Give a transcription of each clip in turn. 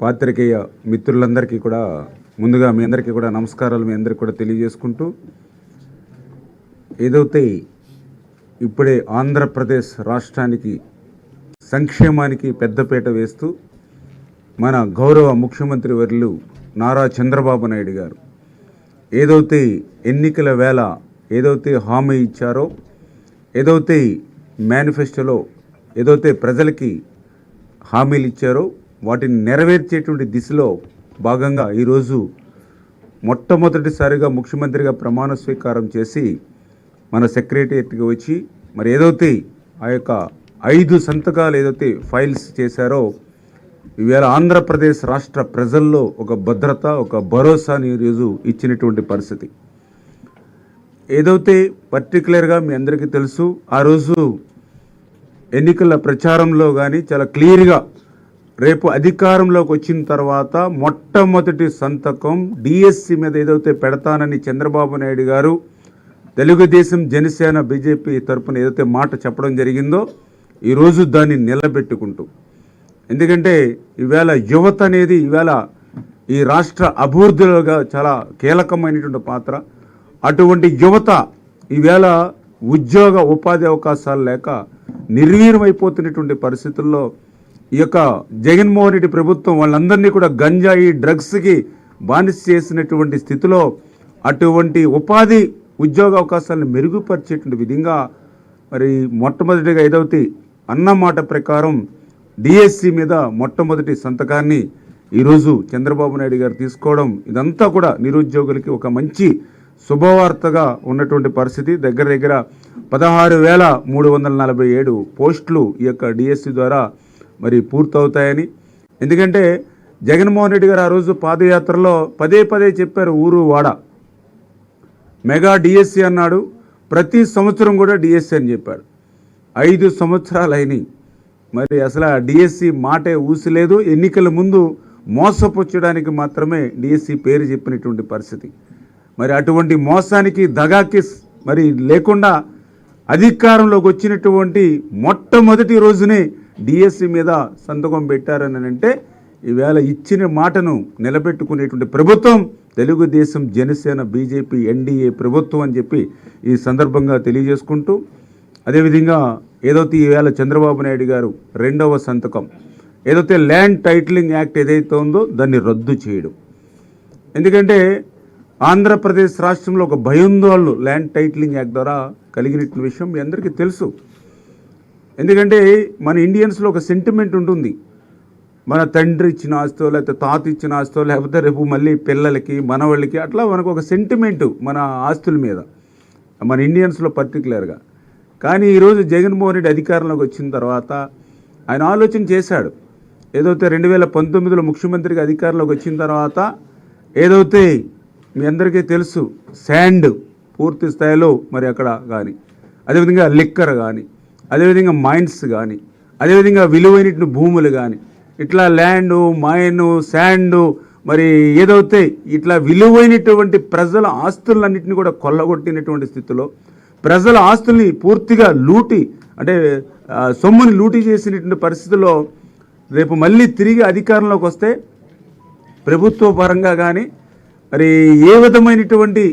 పాత్రికేయ మిత్రులందరికీ కూడా ముందుగా మీ అందరికీ కూడా నమస్కారాలు మీ అందరికీ కూడా తెలియజేసుకుంటూ ఏదైతే ఇప్పుడే ఆంధ్రప్రదేశ్ రాష్ట్రానికి సంక్షేమానికి పెద్దపీట వేస్తూ మన గౌరవ ముఖ్యమంత్రి వర్యులు నారా చంద్రబాబు నాయుడు గారు ఏదైతే ఎన్నికల వేళ ఏదైతే హామీ ఇచ్చారో ఏదైతే మేనిఫెస్టోలో ఏదైతే ప్రజలకి హామీలు ఇచ్చారో వాటిని నెరవేర్చేటువంటి దిశలో భాగంగా ఈరోజు మొట్టమొదటిసారిగా ముఖ్యమంత్రిగా ప్రమాణ స్వీకారం చేసి మన సెక్రటరియట్కి వచ్చి మరి ఏదైతే ఆ యొక్క ఐదు సంతకాలు ఏదైతే ఫైల్స్ చేశారో ఈవేళ ఆంధ్రప్రదేశ్ రాష్ట్ర ప్రజల్లో ఒక భద్రత ఒక భరోసాని ఈరోజు ఇచ్చినటువంటి పరిస్థితి. ఏదైతే పర్టికులర్గా మీ అందరికీ తెలుసు ఆ రోజు ఎన్నికల ప్రచారంలో కానీ చాలా క్లియర్గా రేపు అధికారంలోకి వచ్చిన తర్వాత మొట్టమొదటి సంతకం డిఎస్సి మీద ఏదైతే పెడతానని చంద్రబాబు నాయుడు గారు తెలుగుదేశం జనసేన బీజేపీ తరఫున ఏదైతే మాట చెప్పడం జరిగిందో ఈరోజు దాన్ని నిలబెట్టుకుంటూ. ఎందుకంటే ఈవేళ యువత అనేది ఈవేళ ఈ రాష్ట్ర అభివృద్ధిలోగా చాలా కీలకమైనటువంటి పాత్ర. అటువంటి యువత ఈవేళ ఉద్యోగ ఉపాధి అవకాశాలు లేక నిర్వీర్యమైపోతున్నటువంటి పరిస్థితుల్లో ఈ యొక్క జగన్మోహన్ రెడ్డి ప్రభుత్వం వాళ్ళందరినీ కూడా గంజాయి డ్రగ్స్కి బానిస చేసినటువంటి స్థితిలో అటువంటి ఉపాధి ఉద్యోగ అవకాశాలను మెరుగుపరిచేటువంటి విధంగా మరి మొట్టమొదటిగా ఏదైతే అన్నమాట ప్రకారం డిఎస్సి మీద మొట్టమొదటి సంతకాన్ని ఈరోజు చంద్రబాబు నాయుడు గారు తీసుకోవడం ఇదంతా కూడా నిరుద్యోగులకి ఒక మంచి శుభవార్తగా ఉన్నటువంటి పరిస్థితి. దగ్గర దగ్గర పదహారు వేల మూడు వందల నలభై ఏడు పోస్టులు ఈ యొక్క డిఎస్సి ద్వారా మరి పూర్తవుతాయని. ఎందుకంటే జగన్మోహన్ రెడ్డి గారు ఆ రోజు పాదయాత్రలో పదే పదే చెప్పారు ఊరు వాడ. మెగా డిఎస్సి అన్నాడు. ప్రతి సంవత్సరం కూడా డిఎస్సి అని చెప్పాడు. ఐదు సంవత్సరాలు అయినాయి మరి అసలు ఆ డిఎస్సి మాటే ఊసిలేదు. ఎన్నికల ముందు మోసపుచ్చడానికి మాత్రమే డిఎస్సి పేరు చెప్పినటువంటి పరిస్థితి. మరి అటువంటి మోసానికి దగాకి మరి లేకుండా అధికారంలోకి వచ్చినటువంటి మొట్టమొదటి రోజునే డిఎస్సి మీద సంతకం పెట్టారని అంటే ఈవేళ ఇచ్చిన మాటను నిలబెట్టుకునేటువంటి ప్రభుత్వం తెలుగుదేశం జనసేన బీజేపీ ఎన్డీఏ ప్రభుత్వం అని చెప్పి ఈ సందర్భంగా తెలియజేసుకుంటూ అదేవిధంగా ఏదైతే ఈవేళ చంద్రబాబు నాయుడు గారు రెండవ సంతకం ఏదైతే ల్యాండ్ టైటిలింగ్ యాక్ట్ ఏదైతే ఉందో దాన్ని రద్దు చేయడం. ఎందుకంటే ఆంధ్రప్రదేశ్ రాష్ట్రంలో ఒక భయోందోళనలు ల్యాండ్ టైటిలింగ్ యాక్ట్ ద్వారా కలిగినటువంటి విషయం మీ అందరికీ తెలుసు. ఎందుకంటే మన ఇండియన్స్లో ఒక సెంటిమెంట్ ఉంటుంది. మన తండ్రి ఇచ్చిన ఆస్తో లేకపోతే తాత ఇచ్చిన ఆస్తో లేకపోతే రేపు మళ్ళీ పిల్లలకి మనవాళ్ళకి అట్లా మనకు ఒక సెంటిమెంటు మన ఆస్తుల మీద. మన ఇండియన్స్లో పర్టికులర్గా కానీ ఈరోజు జగన్మోహన్ రెడ్డి అధికారంలోకి వచ్చిన తర్వాత ఆయన ఆలోచన చేశాడు. ఏదైతే రెండు వేల పంతొమ్మిదిలో ముఖ్యమంత్రిగా అధికారంలోకి వచ్చిన తర్వాత ఏదైతే మీ అందరికీ తెలుసు శాండ్ పూర్తి స్థాయిలో మరి అక్కడ కానీ అదేవిధంగా లిక్కర్ కానీ అదేవిధంగా మైన్స్ కానీ అదేవిధంగా విలువైన భూములు కానీ ఇట్లా ల్యాండ్ మైన్ శాండ్ మరి ఏదైతే ఇట్లా విలువైనటువంటి ప్రజల ఆస్తులన్నింటినీ కూడా కొల్లగొట్టినటువంటి స్థితిలో ప్రజల ఆస్తుల్ని పూర్తిగా లూటి అంటే సొమ్ముని లూటి చేసినటువంటి పరిస్థితుల్లో రేపు మళ్ళీ తిరిగి అధికారంలోకి వస్తే ప్రభుత్వ పరంగా కానీ మరి ఏ విధమైనటువంటి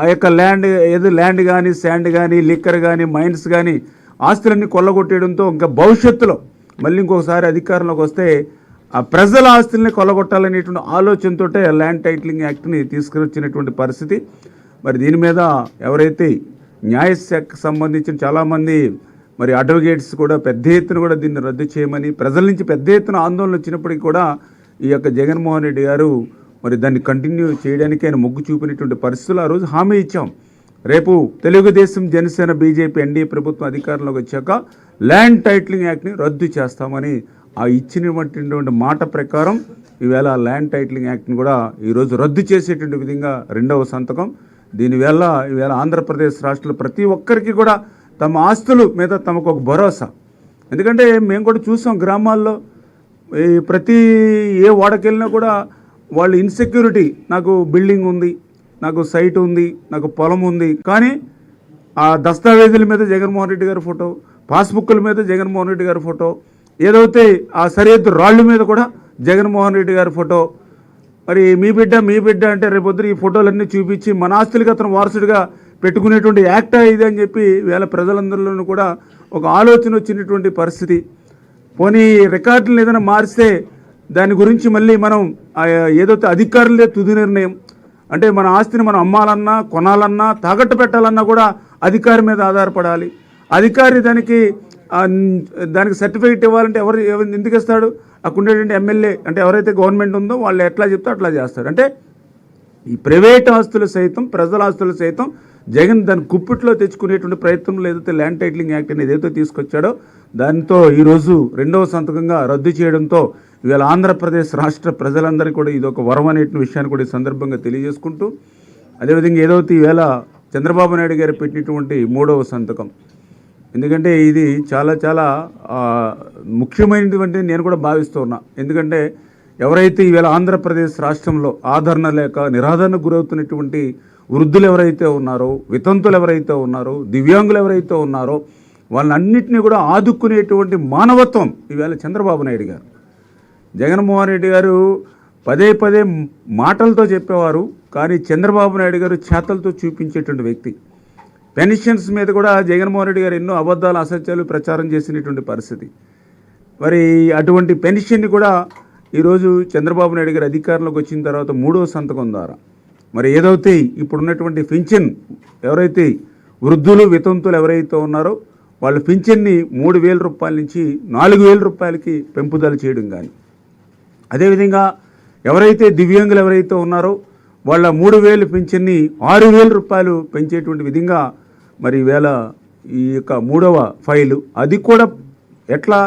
ఆ యొక్క ల్యాండ్ ఏదో ల్యాండ్ కానీ శాండ్ కానీ లిక్కర్ కానీ మైన్స్ కానీ ఆస్తులన్నీ కొల్లగొట్టేయడంతో ఇంకా భవిష్యత్తులో మళ్ళీ ఇంకొకసారి అధికారంలోకి వస్తే ఆ ప్రజల ఆస్తుల్ని కొల్లగొట్టాలనేటువంటి ఆలోచనతో ల్యాండ్ టైటిలింగ్ యాక్ట్ని తీసుకొచ్చినటువంటి పరిస్థితి. మరి దీని మీద ఎవరైతే న్యాయశాఖకు సంబంధించిన చాలామంది మరి అడ్వకేట్స్ కూడా పెద్ద ఎత్తున కూడా దీన్ని రద్దు చేయమని ప్రజల నుంచి పెద్ద ఎత్తున ఆందోళన వచ్చినప్పటికీ కూడా ఈ యొక్క జగన్మోహన్ రెడ్డి గారు మరి దాన్ని కంటిన్యూ చేయడానికి ఆయన మొగ్గు చూపినటువంటి పరిస్థితులు ఆ రోజు హామీ ఇచ్చాం. రేపు తెలుగుదేశం జనసేన బీజేపీ ఎన్డీఏ ప్రభుత్వం అధికారంలోకి వచ్చాక ల్యాండ్ టైటిలింగ్ యాక్ట్ని రద్దు చేస్తామని ఆ ఇచ్చినటువంటి మాట ప్రకారం ఈవేళ ఆ ల్యాండ్ టైటిలింగ్ యాక్ట్ని కూడా ఈరోజు రద్దు చేసేటువంటి విధంగా రెండవ సంతకం. దీనివల్ల ఈవేళ ఆంధ్రప్రదేశ్ రాష్ట్రంలో ప్రతి ఒక్కరికి కూడా తమ ఆస్తుల మీద తమకు ఒక భరోసా. ఎందుకంటే మేము కూడా చూసాం గ్రామాల్లో ఈ ప్రతి ఏ వాడకెళ్ళినా కూడా వాళ్ళు ఇన్సెక్యూరిటీ నాకు బిల్డింగ్ ఉంది నాకు సైట్ ఉంది నాకు పొలం ఉంది. కానీ ఆ దస్తావేజుల మీద జగన్మోహన్ రెడ్డి గారి ఫోటో పాస్బుక్ల మీద జగన్మోహన్ రెడ్డి గారి ఫోటో ఏదైతే ఆ సరిహద్దు రాళ్ళు మీద కూడా జగన్మోహన్ రెడ్డి గారి ఫోటో మరి మీ బిడ్డ మీ బిడ్డ అంటే రేపొద్దు ఈ ఫోటోలన్నీ చూపించి మన ఆస్తులకి అతను వారసుడిగా పెట్టుకునేటువంటి యాక్ట్ ఇది అని చెప్పి వేళ ప్రజలందరిలోనూ కూడా ఒక ఆలోచన వచ్చినటువంటి పరిస్థితి. పోనీ రికార్డులను ఏదైనా మారిస్తే దాని గురించి మళ్ళీ మనం ఏదైతే అధికారులే తుది నిర్ణయం అంటే మన ఆస్తిని మనం అమ్మాలన్నా కొనాలన్నా తాకట్టు పెట్టాలన్నా కూడా అధికారి మీద ఆధారపడాలి. అధికారి దానికి దానికి సర్టిఫికేట్ ఇవ్వాలంటే ఎవరు ఎవరు ఎందుకు ఇస్తాడు? అక్కడ ఉండేటువంటి ఎమ్మెల్యే అంటే ఎవరైతే గవర్నమెంట్ ఉందో వాళ్ళు ఎట్లా చెప్తే అట్లా చేస్తారు. అంటే ఈ ప్రైవేట్ ఆస్తులు సైతం ప్రజల ఆస్తులు సైతం జగన్ దాని కుప్పిట్లో తెచ్చుకునేటువంటి ప్రయత్నంలో ఏదైతే ల్యాండ్ టైటిలింగ్ యాక్ట్ అనేది ఏదైతే తీసుకొచ్చాడో దాంతో ఈరోజు రెండవ సంతకంగా రద్దు చేయడంతో ఇవాళ ఆంధ్రప్రదేశ్ రాష్ట్ర ప్రజలందరికీ కూడా ఇది ఒక వరం అనే విషయాన్ని కూడా ఈ సందర్భంగా తెలియజేసుకుంటూ అదేవిధంగా ఏదైతే ఈవేళ చంద్రబాబు నాయుడు గారు పెట్టినటువంటి మూడవ సంతకం. ఎందుకంటే ఇది చాలా చాలా ముఖ్యమైనటువంటి నేను కూడా భావిస్తున్నా ఎందుకంటే ఎవరైతే ఈవేళ ఆంధ్రప్రదేశ్ రాష్ట్రంలో ఆదరణ లేక నిరాదరణకు గురవుతున్నటువంటి వృద్ధులు ఎవరైతే ఉన్నారో వితంతులు ఎవరైతే ఉన్నారో దివ్యాంగులు ఎవరైతే ఉన్నారో వాళ్ళన్నింటినీ కూడా ఆదుకునేటువంటి మానవత్వం ఈవేళ చంద్రబాబు నాయుడు గారు. జగన్మోహన్ రెడ్డి గారు పదే పదే మాటలతో చెప్పేవారు కానీ చంద్రబాబు నాయుడు గారు చేతలతో చూపించేటువంటి వ్యక్తి. పెన్షన్స్ మీద కూడా జగన్మోహన్ రెడ్డి గారు ఎన్నో అబద్ధాలు అసత్యాలు ప్రచారం చేసినటువంటి పరిస్థితి. మరి అటువంటి పెన్షన్ని కూడా ఈరోజు చంద్రబాబు నాయుడు గారు అధికారంలోకి వచ్చిన తర్వాత మూడో సంతకం ద్వారా. మరి ఏదైతే ఇప్పుడున్నటువంటి పింఛన్ ఎవరైతే వృద్ధులు వితంతులు ఎవరైతే ఉన్నారో వాళ్ళ పింఛన్ని మూడు వేల రూపాయల నుంచి నాలుగు వేల రూపాయలకి పెంపుదల చేయడం కానీ అదేవిధంగా ఎవరైతే దివ్యాంగులు ఎవరైతే ఉన్నారో వాళ్ళ మూడు వేలు పెన్షన్ని ఆరు వేల రూపాయలు పెంచేటువంటి విధంగా మరి వేళ ఈ యొక్క మూడవ ఫైలు. అది కూడా ఎట్లా?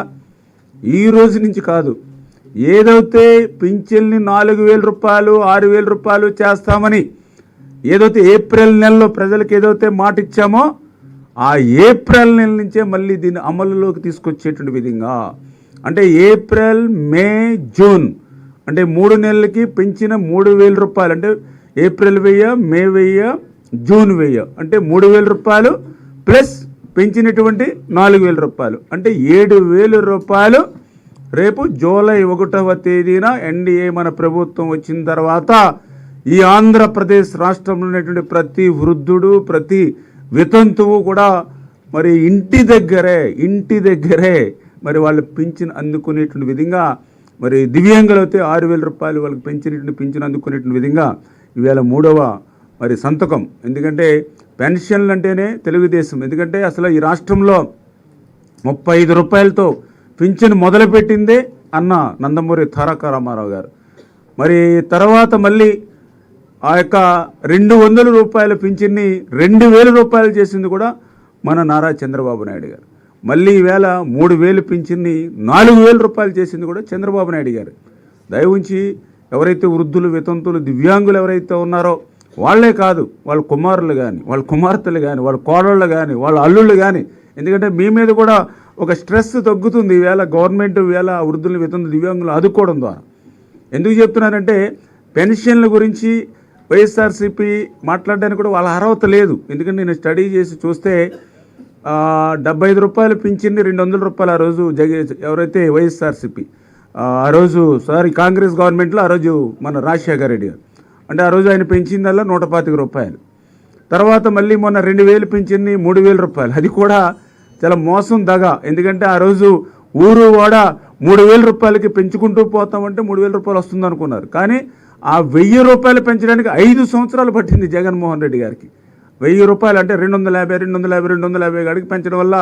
ఈ రోజు నుంచి కాదు. ఏదైతే పింఛన్ని నాలుగు వేల రూపాయలు ఆరు వేల రూపాయలు చేస్తామని ఏదైతే ఏప్రిల్ నెలలో ప్రజలకు ఏదైతే మాట ఇచ్చామో ఆ ఏప్రిల్ నెల నుంచే మళ్ళీ దీన్ని అమలులోకి తీసుకొచ్చేటువంటి విధంగా అంటే ఏప్రిల్ మే జూన్. అంటే మూడు నెలలకి పెంచిన మూడు వేల రూపాయలు. అంటే ఏప్రిల్ వెయ్యి మే వెయ్యి జూన్ వెయ్యి. అంటే మూడు వేల రూపాయలు ప్లస్ పెంచినటువంటి నాలుగు వేల రూపాయలు. అంటే ఏడు వేల రూపాయలు రేపు జూలై ఒకటవ తేదీన ఎన్డీఏ మన ప్రభుత్వం వచ్చిన తర్వాత ఈ ఆంధ్రప్రదేశ్ రాష్ట్రంలో ఉన్నటువంటి ప్రతి వృద్ధుడు ప్రతి వితంతువు కూడా మరి ఇంటి దగ్గరే ఇంటి దగ్గరే మరి వాళ్ళు పింఛన్ అందుకునేటువంటి విధంగా మరి దివ్యాంగులు అయితే ఆరు వేల రూపాయలు వాళ్ళకి పెంచినటువంటి పింఛన్ అందుకునేటువంటి విధంగా ఇవాళ మూడవ మరి సంతకం. ఎందుకంటే పెన్షన్లు అంటేనే తెలుగుదేశం. ఎందుకంటే అసలు ఈ రాష్ట్రంలో ముప్పై ఐదు రూపాయలతో పింఛన్ మొదలుపెట్టిందే అన్న నందమూరి తారక రామారావు గారు. మరి తర్వాత మళ్ళీ ఆ యొక్క రెండు వందల రూపాయల పింఛన్ని రెండు వేల రూపాయలు చేసింది కూడా మన నారా చంద్రబాబు నాయుడు గారు. మళ్ళీ ఈవేళ మూడు వేలు పింఛన్ని నాలుగు వేల రూపాయలు చేసింది కూడా చంద్రబాబు నాయుడు గారు. దయ ఉంచి ఎవరైతే వృద్ధులు వితంతులు దివ్యాంగులు ఎవరైతే ఉన్నారో వాళ్ళే కాదు వాళ్ళ కుమారులు కానీ వాళ్ళ కుమార్తెలు కానీ వాళ్ళ కోడళ్ళు కానీ వాళ్ళ అల్లుళ్ళు కానీ ఎందుకంటే మీ మీద కూడా ఒక స్ట్రెస్ తగ్గుతుంది ఈవేళ గవర్నమెంట్ ఈవేళ వృద్ధులు వితంతులు దివ్యాంగులు ఆదుకోవడం ద్వారా. ఎందుకు చెప్తున్నానంటే పెన్షన్ల గురించి వైఎస్ఆర్సీపీ మాట్లాడడానికి కూడా వాళ్ళ అర్హత లేదు. ఎందుకంటే నేను స్టడీ చేసి చూస్తే డెబ్బై ఐదు రూపాయలు పింఛన్ని రెండు వందల రూపాయలు ఆ రోజు జగ ఎవరైతే వైఎస్ఆర్సీపీ ఆ ఆ రోజు సారీ కాంగ్రెస్ గవర్నమెంట్లో ఆ రోజు మన రాజశేఖర రెడ్డి గారు. అంటే ఆ రోజు ఆయన పెంచిందల్లా నూట పాతిక రూపాయలు. తర్వాత మళ్ళీ మొన్న రెండు వేలు పింఛన్ని మూడు వేల రూపాయలు. అది కూడా చాలా మోసం దగ. ఎందుకంటే ఆ రోజు ఊరు వాడ మూడు వేల రూపాయలకి పెంచుకుంటూ పోతామంటే మూడు వేల రూపాయలు వస్తుంది అనుకున్నారు కానీ ఆ వెయ్యి రూపాయలు పెంచడానికి ఐదు సంవత్సరాలు పట్టింది జగన్మోహన్ రెడ్డి గారికి. వెయ్యి రూపాయలు అంటే రెండు వందల యాభై రెండు వందల యాభై రెండు వందల యాభై కాడికి పెంచడం వల్ల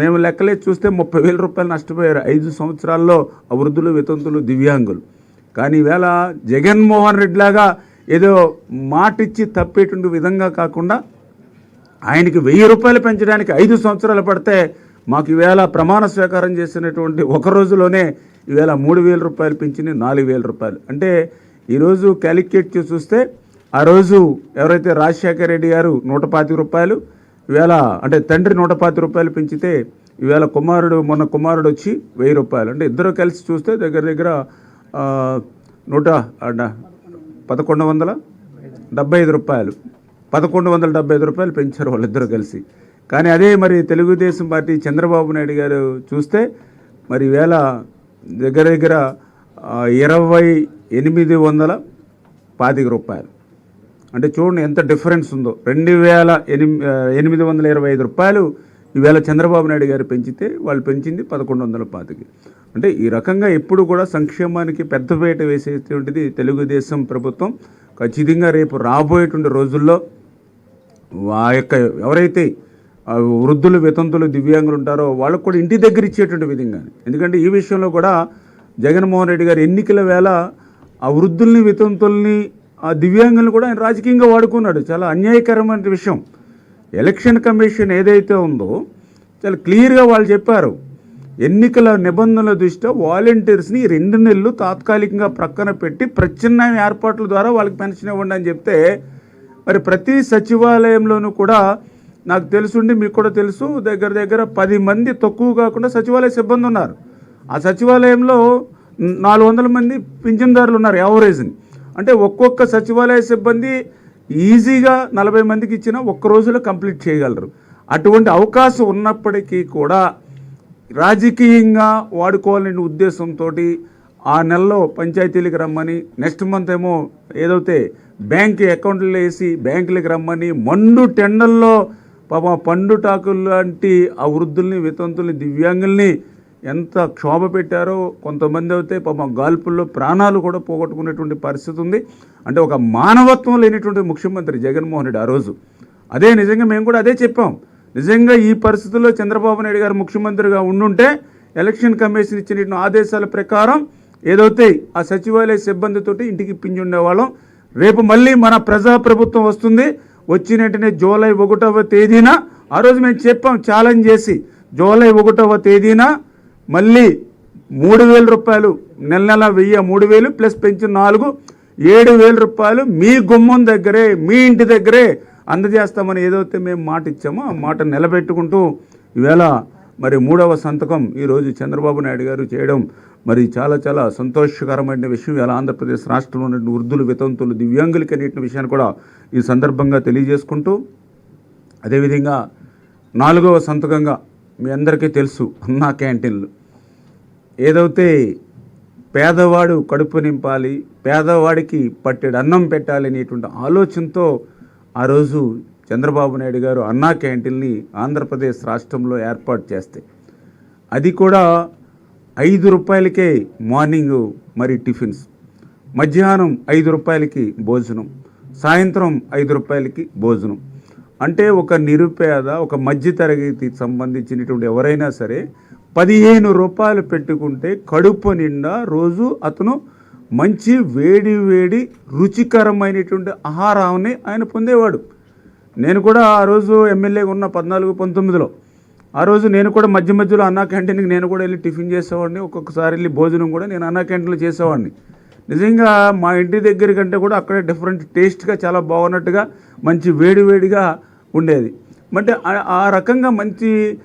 మేము లెక్కలే చూస్తే ముప్పై వేల రూపాయలు నష్టపోయారు. ఐదు సంవత్సరాల్లో వృద్ధులు వితంతులు దివ్యాంగులు. కానీ ఈవేళ జగన్మోహన్ రెడ్డి లాగా ఏదో మాటిచ్చి తప్పేటువంటి విధంగా కాకుండా ఆయనకి వెయ్యి రూపాయలు పెంచడానికి ఐదు సంవత్సరాలు పడితే మాకు ఈవేళ ప్రమాణ స్వీకారం చేసినటువంటి ఒక రోజులోనే ఈవేళ మూడు వేల రూపాయలు పెంచింది నాలుగు వేల రూపాయలు. అంటే ఈరోజు క్యాలిక్యులేట్ చూస్తే ఆ రోజు ఎవరైతే రాజశేఖర రెడ్డి గారు నూట పాతిక రూపాయలు ఈవేళ అంటే తండ్రి నూట పాతిక రూపాయలు పెంచితే ఈవేళ కుమారుడు మొన్న కుమారుడు వచ్చి వెయ్యి రూపాయలు. అంటే ఇద్దరు కలిసి చూస్తే దగ్గర దగ్గర నూట పదకొండు వందల డెబ్బై ఐదు రూపాయలు. పదకొండు వందల డెబ్బై ఐదు రూపాయలు పెంచారు వాళ్ళిద్దరూ కలిసి. కానీ అదే మరి తెలుగుదేశం పార్టీ చంద్రబాబు నాయుడు గారు చూస్తే మరి వేల దగ్గర దగ్గర ఇరవై ఎనిమిది వందల పాతిక రూపాయలు. అంటే చూడండి ఎంత డిఫరెన్స్ ఉందో. రెండు వేల ఎనిమిది ఎనిమిది వందల ఇరవై ఐదు రూపాయలు ఈవేళ చంద్రబాబు నాయుడు గారు పెంచితే వాళ్ళు పెంచింది పదకొండు వందల పాతికి. అంటే ఈ రకంగా ఎప్పుడు కూడా సంక్షేమానికి పెద్దపేట వేసేటువంటిది తెలుగుదేశం ప్రభుత్వం. ఖచ్చితంగా రేపు రాబోయేటువంటి రోజుల్లో ఆ యొక్క ఎవరైతే వృద్ధులు వితంతులు దివ్యాంగులు ఉంటారో వాళ్ళకు కూడా ఇంటి దగ్గర ఇచ్చేటువంటి విధంగా ఎందుకంటే ఈ విషయంలో కూడా జగన్మోహన్ రెడ్డి గారు ఎన్నికల వేళ ఆ వృద్ధుల్ని వితంతుల్ని ఆ దివ్యాంగులను కూడా ఆయన రాజకీయంగా వాడుకున్నాడు. చాలా అన్యాయకరమైన విషయం. ఎలక్షన్ కమిషన్ ఏదైతే ఉందో చాలా క్లియర్గా వాళ్ళు చెప్పారు. ఎన్నికల నిబంధనల దృష్ట్యా వాలంటీర్స్ని రెండు నెలలు తాత్కాలికంగా ప్రక్కన పెట్టి ప్రత్యామ్నాయ ఏర్పాట్ల ద్వారా వాళ్ళకి పెన్షన్ ఇవ్వండి అని చెప్తే మరి ప్రతి సచివాలయంలోనూ కూడా నాకు తెలుసుండి మీకు కూడా తెలుసు దగ్గర దగ్గర పది మంది తక్కువ కాకుండా సచివాలయ సిబ్బంది ఉన్నారు. ఆ సచివాలయంలో నాలుగు వందల మంది పింఛన్దారులు ఉన్నారు యావరేజ్ని. అంటే ఒక్కొక్క సచివాలయ సిబ్బంది ఈజీగా నలభై మందికి ఇచ్చిన ఒక్క రోజులో కంప్లీట్ చేయగలరు. అటువంటి అవకాశం ఉన్నప్పటికీ కూడా రాజకీయంగా వాడుకోవాలనే ఉద్దేశంతో ఆ నెలలో పంచాయతీలకు రమ్మని నెక్స్ట్ మంత్ ఏమో ఏదైతే బ్యాంక్ అకౌంట్లో వేసి బ్యాంకులకు రమ్మని మండు టెండల్లో పాప పండుటాకులు లాంటి ఆ వృద్ధుల్ని వితంతుల్ని దివ్యాంగుల్ని ఎంత క్షోభ పెట్టారో కొంతమంది అయితే పాప గాల్పుల్లో ప్రాణాలు కూడా పోగొట్టుకునేటువంటి పరిస్థితి ఉంది. అంటే ఒక మానవత్వం లేనిటువంటి ముఖ్యమంత్రి జగన్మోహన్ రెడ్డి ఆ రోజు. అదే నిజంగా మేము కూడా అదే చెప్పాం. నిజంగా ఈ పరిస్థితుల్లో చంద్రబాబు నాయుడు గారు ముఖ్యమంత్రిగా ఉండుంటే ఎలక్షన్ కమిషన్ ఇచ్చిన ఆదేశాల ప్రకారం ఏదైతే ఆ సచివాలయ సిబ్బందితోటి ఇంటికి ఇప్పించి ఉండేవాళ్ళం. రేపు మళ్ళీ మన ప్రజాప్రభుత్వం వస్తుంది. వచ్చిన వెంటనే జూలై ఒకటవ తేదీన ఆ రోజు మేము చెప్పాం ఛాలెంజ్ చేసి జూలై ఒకటవ తేదీన మళ్ళీ మూడు వేల రూపాయలు నెల నెల వెయ్యి మూడు వేలు ప్లస్ పెంచిన నాలుగు ఏడు వేల రూపాయలు మీ గుమ్మం దగ్గరే మీ ఇంటి దగ్గరే అందజేస్తామని ఏదైతే మేము మాట ఇచ్చామో ఆ మాట నిలబెట్టుకుంటూ ఈవేళ మరి మూడవ సంతకం ఈరోజు చంద్రబాబు నాయుడు గారు చేయడం మరి చాలా చాలా సంతోషకరమైన విషయం. ఇలా ఆంధ్రప్రదేశ్ రాష్ట్రంలో ఉన్న వృద్ధులు వితంతులు దివ్యాంగులకి అనేటి విషయాన్ని కూడా ఈ సందర్భంగా తెలియజేసుకుంటూ అదేవిధంగా నాలుగవ సంతకంగా మీ అందరికీ తెలుసు అన్నా క్యాంటీన్లు. ఏదైతే పేదవాడు కడుపు నింపాలి పేదవాడికి పట్టెడు అన్నం పెట్టాలి అనేటువంటి ఆలోచనతో ఆ రోజు చంద్రబాబు నాయుడు గారు అన్నా క్యాంటీన్ని ఆంధ్రప్రదేశ్ రాష్ట్రంలో ఏర్పాటు చేస్తే అది కూడా ఐదు రూపాయలకే మార్నింగ్ మరి టిఫిన్స్ మధ్యాహ్నం ఐదు రూపాయలకి భోజనం సాయంత్రం ఐదు రూపాయలకి భోజనం. అంటే ఒక నిరుపేద ఒక మధ్యతరగతికి సంబంధించినటువంటి ఎవరైనా సరే పదిహేను రూపాయలు పెట్టుకుంటే కడుపు నిండా రోజు అతను మంచి వేడి వేడి రుచికరమైనటువంటి ఆహారాన్ని ఆయన పొందేవాడు. నేను కూడా ఆ రోజు ఎమ్మెల్యేగా ఉన్న పద్నాలుగు పంతొమ్మిదిలో ఆ రోజు నేను కూడా మధ్య మధ్యలో అన్నా క్యాంటీన్కి నేను కూడా వెళ్ళి టిఫిన్ చేసేవాడిని ఒక్కొక్కసారి వెళ్ళి భోజనం కూడా నేను అన్నా క్యాంటీన్లో చేసేవాడిని. నిజంగా మా ఇంటి దగ్గర కంటే కూడా అక్కడే డిఫరెంట్ టేస్ట్గా చాలా బాగున్నట్టుగా మంచి వేడివేడిగా ఉండేది. అంటే ఆ- రకంగా మంచి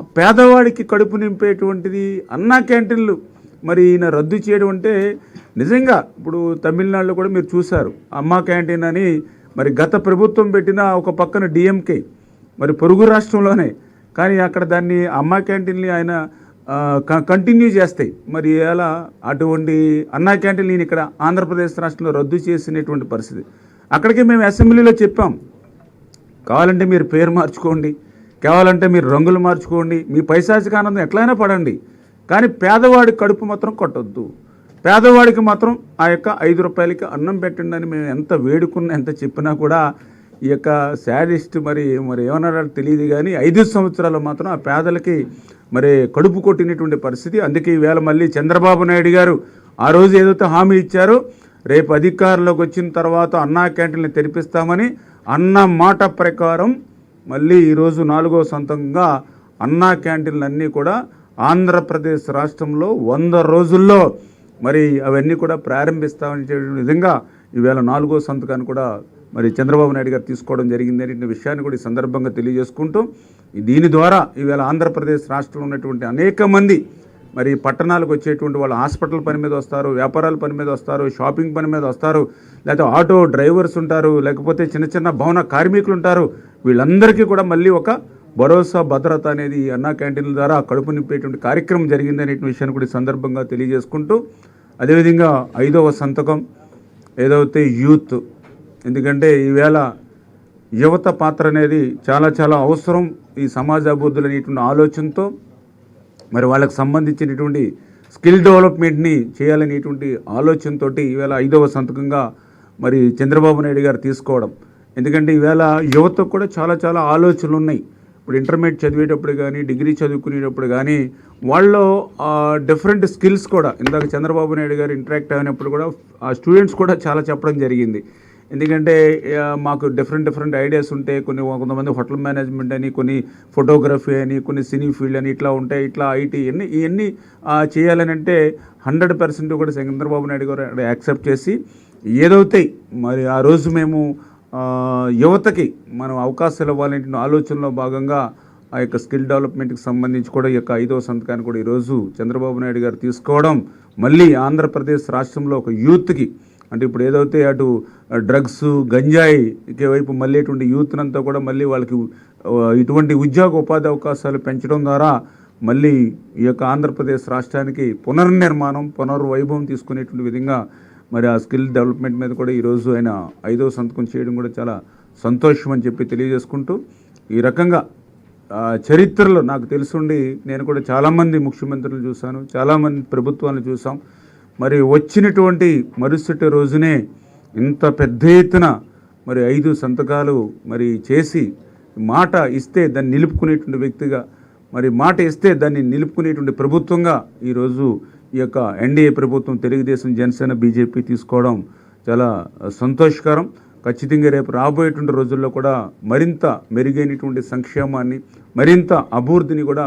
పేదవాడికి కడుపు నింపేటువంటిది అన్నా క్యాంటీన్లు మరి ఈయన రద్దు చేయడం అంటే నిజంగా ఇప్పుడు తమిళనాడులో కూడా మీరు చూశారు. అమ్మా క్యాంటీన్ అని మరి గత ప్రభుత్వం పెట్టిన ఒక పక్కన డిఎంకే మరి పొరుగు రాష్ట్రంలోనే. కానీ అక్కడ దాన్ని అమ్మా క్యాంటీన్ని ఆయన కంటిన్యూ చేస్తాయి. మరి ఎలా అటువంటి అన్నా క్యాంటీన్ నేను ఇక్కడ ఆంధ్రప్రదేశ్ రాష్ట్రంలో రద్దు చేసినటువంటి పరిస్థితి. అక్కడికి మేము అసెంబ్లీలో చెప్పాం. కావాలంటే మీరు పేరు మార్చుకోండి. కావాలంటే మీరు రంగులు మార్చుకోండి. మీ పైశాచిక ఆనందం ఎట్లయినా పడండి. కానీ పేదవాడి కడుపు మాత్రం కొట్టొద్దు. పేదవాడికి మాత్రం ఆ యొక్క ఐదు రూపాయలకి అన్నం పెట్టండి అని మేము ఎంత వేడుకున్నా ఎంత చెప్పినా కూడా ఈ యొక్క శాడిస్ట్ మరి మరి ఏమన్నారో తెలియదు కానీ ఐదు సంవత్సరాలు మాత్రం ఆ పేదలకి మరి కడుపు కొట్టినటువంటి పరిస్థితి. అందుకే ఈవేళ మళ్ళీ చంద్రబాబు నాయుడు గారు ఆ రోజు ఏదైతే హామీ ఇచ్చారో రేపు అధికారంలోకి వచ్చిన తర్వాత అన్నా క్యాంటీన్లు తెరిపిస్తామని అన్న మాట ప్రకారం మళ్ళీ ఈరోజు నాలుగో సొంతంగా అన్నా క్యాంటీన్లు అన్నీ కూడా ఆంధ్రప్రదేశ్ రాష్ట్రంలో వంద రోజుల్లో మరి అవన్నీ కూడా ప్రారంభిస్తామని విధంగా ఈవేళ నాలుగో సంతకాన్ని కూడా మరి చంద్రబాబు నాయుడు గారు తీసుకోవడం జరిగింది అనే విషయాన్ని కూడా ఈ సందర్భంగా తెలియజేసుకుంటూ దీని ద్వారా ఈవేళ ఆంధ్రప్రదేశ్ రాష్ట్రంలో ఉన్నటువంటి అనేక మంది మరి పట్టణాలకు వచ్చేటువంటి వాళ్ళు హాస్పిటల్ పని మీద వస్తారు వ్యాపారాల పని మీద వస్తారు షాపింగ్ పని మీద వస్తారు లేకపోతే ఆటో డ్రైవర్స్ ఉంటారు లేకపోతే చిన్న చిన్న భవన కార్మికులు ఉంటారు. వీళ్ళందరికీ కూడా మళ్ళీ ఒక భరోసా భద్రత అనేది అన్నా క్యాంటీన్ల ద్వారా కడుపు నింపేటువంటి కార్యక్రమం జరిగిందనే విషయాన్ని కూడా ఈ సందర్భంగా తెలియజేసుకుంటూ అదేవిధంగా ఐదవ సంతకం ఏదైతే యూత్ ఎందుకంటే ఈవేళ యువత పాత్ర అనేది చాలా చాలా అవసరం ఈ సమాజ అభివృద్ధులు అనేటువంటి ఆలోచనతో. మరి వాళ్ళకి సంబంధించినటువంటి స్కిల్ డెవలప్మెంట్ని చేయాలనేటువంటి ఆలోచనతో ఈవేళ ఐదవ సంతకంగా మరి చంద్రబాబు నాయుడు గారు తీసుకోవడం. ఎందుకంటే ఈవేళ యువతకు కూడా చాలా చాలా ఆలోచనలు ఉన్నాయి. ఇప్పుడు ఇంటర్మీడియట్ చదివేటప్పుడు కానీ డిగ్రీ చదువుకునేటప్పుడు కానీ వాళ్ళు డిఫరెంట్ స్కిల్స్ కూడా. ఇందాక చంద్రబాబు నాయుడు గారు ఇంటరాక్ట్ అయినప్పుడు కూడా ఆ స్టూడెంట్స్ కూడా చాలా చెప్పడం జరిగింది. ఎందుకంటే మాకు డిఫరెంట్ డిఫరెంట్ ఐడియాస్ ఉంటాయి. కొన్ని కొంతమంది హోటల్ మేనేజ్మెంట్ అని కొన్ని ఫోటోగ్రఫీ అని కొన్ని సినీ ఫీల్డ్ అని ఇట్లా ఉంటాయి ఇట్లా ఐటీ ఇవన్నీ ఇవన్నీ చేయాలని అంటే హండ్రెడ్ పర్సెంట్ కూడా చంద్రబాబు నాయుడు గారు యాక్సెప్ట్ చేసి ఏదైతే మరి ఆ రోజు మేము యువతకి మనం అవకాశాలు ఇవ్వాలంటే ఆలోచనలో భాగంగా ఆ యొక్క స్కిల్ డెవలప్మెంట్కి సంబంధించి కూడా ఈ యొక్క ఐదవ సంతకాన్ని కూడా ఈరోజు చంద్రబాబు నాయుడు గారు తీసుకోవడం మళ్ళీ ఆంధ్రప్రదేశ్ రాష్ట్రంలో ఒక యూత్కి అంటే ఇప్పుడు ఏదైతే అటు డ్రగ్స్ గంజాయి వైపు మళ్ళీ ఇటువంటి యూత్నంతా కూడా మళ్ళీ వాళ్ళకి ఇటువంటి ఉద్యోగ ఉపాధి అవకాశాలు పెంచడం ద్వారా మళ్ళీ ఈ యొక్క ఆంధ్రప్రదేశ్ రాష్ట్రానికి పునర్నిర్మాణం పునర్వైభవం తీసుకునేటువంటి విధంగా మరి ఆ స్కిల్ డెవలప్మెంట్ మీద కూడా ఈరోజు ఆయన ఐదో సంతకం చేయడం కూడా చాలా సంతోషం అని చెప్పి తెలియజేసుకుంటూ ఈ రకంగా చరిత్రలో నాకు తెలుసుండి నేను కూడా చాలామంది ముఖ్యమంత్రులు చూశాను చాలామంది ప్రభుత్వాలను చూసాం మరి వచ్చినటువంటి మరుసటి రోజునే ఇంత పెద్ద ఎత్తున మరి ఐదు సంతకాలు మరి చేసి మాట ఇస్తే దాన్ని నిలుపుకునేటువంటి వ్యక్తిగా మరి మాట ఇస్తే దాన్ని నిలుపుకునేటువంటి ప్రభుత్వంగా ఈరోజు ఈ యొక్క ఎన్డీఏ ప్రభుత్వం తెలుగుదేశం జనసేన బీజేపీ తీసుకోవడం చాలా సంతోషకరం. ఖచ్చితంగా రేపు రాబోయేటువంటి రోజుల్లో కూడా మరింత మెరుగైనటువంటి సంక్షేమాన్ని మరింత అభివృద్ధిని కూడా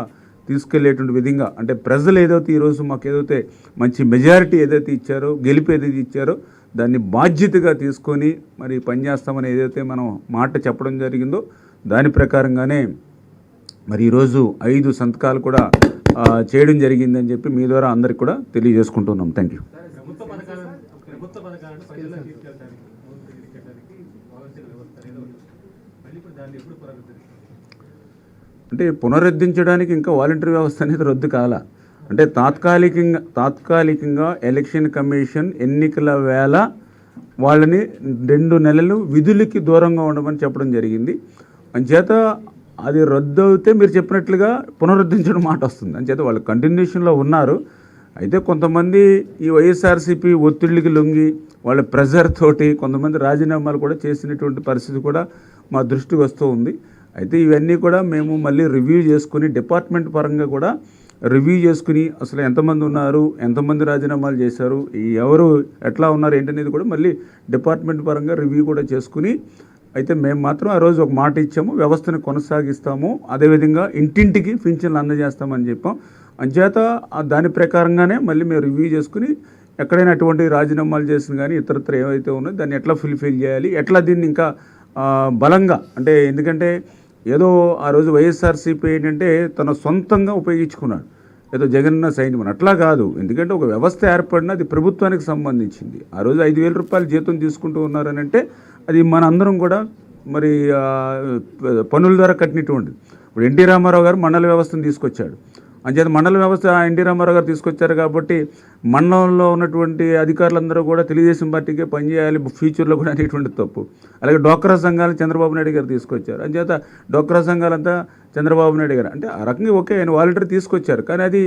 తీసుకెళ్ళేటువంటి విధంగా అంటే ప్రజలు ఏదైతే ఈరోజు మాకు ఏదైతే మంచి మెజారిటీ ఏదైతే ఇచ్చారో గెలిపి ఏదైతే ఇచ్చారో దాన్ని బాధ్యతగా తీసుకొని మరి పనిచేస్తామని ఏదైతే మనం మాట చెప్పడం జరిగిందో దాని ప్రకారంగానే మరి ఈరోజు ఐదు సంతకాలు కూడా చేయడం జరిగిందని చెప్పి మీ ద్వారా అందరికి కూడా తెలియజేసుకుంటున్నాం. థ్యాంక్ యూ ప్రభుత్వ పథకాలను ప్రభుత్వ పథకాలను ప్రజలకు తీసుకెళ్ళడానికి ముందుకు తీసుకెళ్ళడానికి వాలంటీర్ వ్యవస్థ ఏదో ఒకటి. మళ్ళీ ఇప్పుడు దాన్ని ఎప్పుడు పునరుద్ధరిస్తారు అంటే పునరుద్ధరించడానికి ఇంకా వాలంటరీ వ్యవస్థ అనేది రద్దు కాల. అంటే తాత్కాలికంగా తాత్కాలికంగా ఎలక్షన్ కమిషన్ ఎన్నికల వేళ వాళ్ళని రెండు నెలలు విధులకి దూరంగా ఉండమని చెప్పడం జరిగింది. అంచేత అది రద్దు అవుతే మీరు చెప్పినట్లుగా పునరుద్ధరించడం మాట వస్తుంది. అంచేత వాళ్ళు కంటిన్యూషన్లో ఉన్నారు. అయితే కొంతమంది ఈ వైఎస్ఆర్సీపీ ఒత్తిళ్ళకి లొంగి వాళ్ళ ప్రెజర్ తోటి కొంతమంది రాజీనామాలు కూడా చేసినటువంటి పరిస్థితి కూడా మా దృష్టికి వస్తూ ఉంది. అయితే ఇవన్నీ కూడా మేము మళ్ళీ రివ్యూ చేసుకుని డిపార్ట్మెంట్ పరంగా కూడా రివ్యూ చేసుకుని అసలు ఎంతమంది ఉన్నారు ఎంతమంది రాజీనామాలు చేశారు ఎవరు ఎట్లా ఉన్నారు ఏంటనేది కూడా మళ్ళీ డిపార్ట్మెంట్ పరంగా రివ్యూ కూడా చేసుకుని అయితే మేము మాత్రం ఆ రోజు ఒక మాట ఇచ్చాము వ్యవస్థను కొనసాగిస్తాము అదేవిధంగా ఇంటింటికి పింఛన్లు అందజేస్తామని చెప్పాం. అంచేత దాని ప్రకారంగానే మళ్ళీ మేము రివ్యూ చేసుకుని ఎక్కడైనా అటువంటి రాజీనామాలు చేసిన కానీ ఇతరత్ర ఏవైతే ఉన్నాయో దాన్ని ఎట్లా ఫుల్ఫిల్ చేయాలి ఎట్లా దీన్ని ఇంకా బలంగా అంటే ఎందుకంటే ఏదో ఆ రోజు వైఎస్ఆర్సీపీ ఏంటంటే తన సొంతంగా ఉపయోగించుకున్నాడు. ఏదో జగనన్న సైన్యం అట్లా కాదు. ఎందుకంటే ఒక వ్యవస్థ ఏర్పడిన అది ప్రభుత్వానికి సంబంధించింది. ఆ రోజు ఐదు వేల రూపాయలు జీతం తీసుకుంటూ ఉన్నారని అంటే అది మన అందరం కూడా మరి పనుల ద్వారా కట్టినటువంటిది. ఇప్పుడు ఎన్టీ రామారావు గారు మండల వ్యవస్థను తీసుకొచ్చాడు. అంచేత మండల వ్యవస్థ ఎన్టీ రామారావు గారు తీసుకొచ్చారు కాబట్టి మండలంలో ఉన్నటువంటి అధికారులందరూ కూడా తెలుగుదేశం పార్టీకే పనిచేయాలి ఫ్యూచర్లో కూడా అనేటువంటి తప్పు. అలాగే డోక్రా సంఘాలు చంద్రబాబు నాయుడు గారు తీసుకొచ్చారు. అంచేత డోక్రా సంఘాలంతా చంద్రబాబు నాయుడు గారు. అంటే ఆ రకంగా ఓకే ఆయన వాలంటీర్ తీసుకొచ్చారు. కానీ అది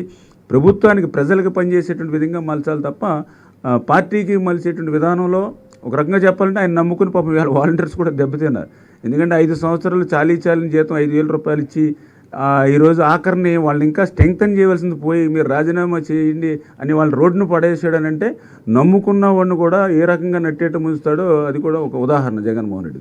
ప్రభుత్వానికి ప్రజలకు పనిచేసేటువంటి విధంగా మలచాలి తప్ప పార్టీకి మలిచేటువంటి విధానంలో ఒక రకంగా చెప్పాలంటే ఆయన నమ్ముకుని పాపం ఇవాళ వాలంటీర్స్ కూడా దెబ్బతిన్నారు. ఎందుకంటే ఐదు సంవత్సరాలు చాలీ చాలని జీతం ఐదు వేల రూపాయలు ఇచ్చి ఈరోజు ఆఖరిని వాళ్ళని ఇంకా స్ట్రెంగ్తన్ చేయవలసింది పోయి మీరు రాజీనామా చేయండి అని వాళ్ళు రోడ్డును పడేసాడనంటే నమ్ముకున్న వాడిని కూడా ఏ రకంగా నట్టేట ముంచుతాడో అది కూడా ఒక ఉదాహరణ జగన్మోహన్ రెడ్డి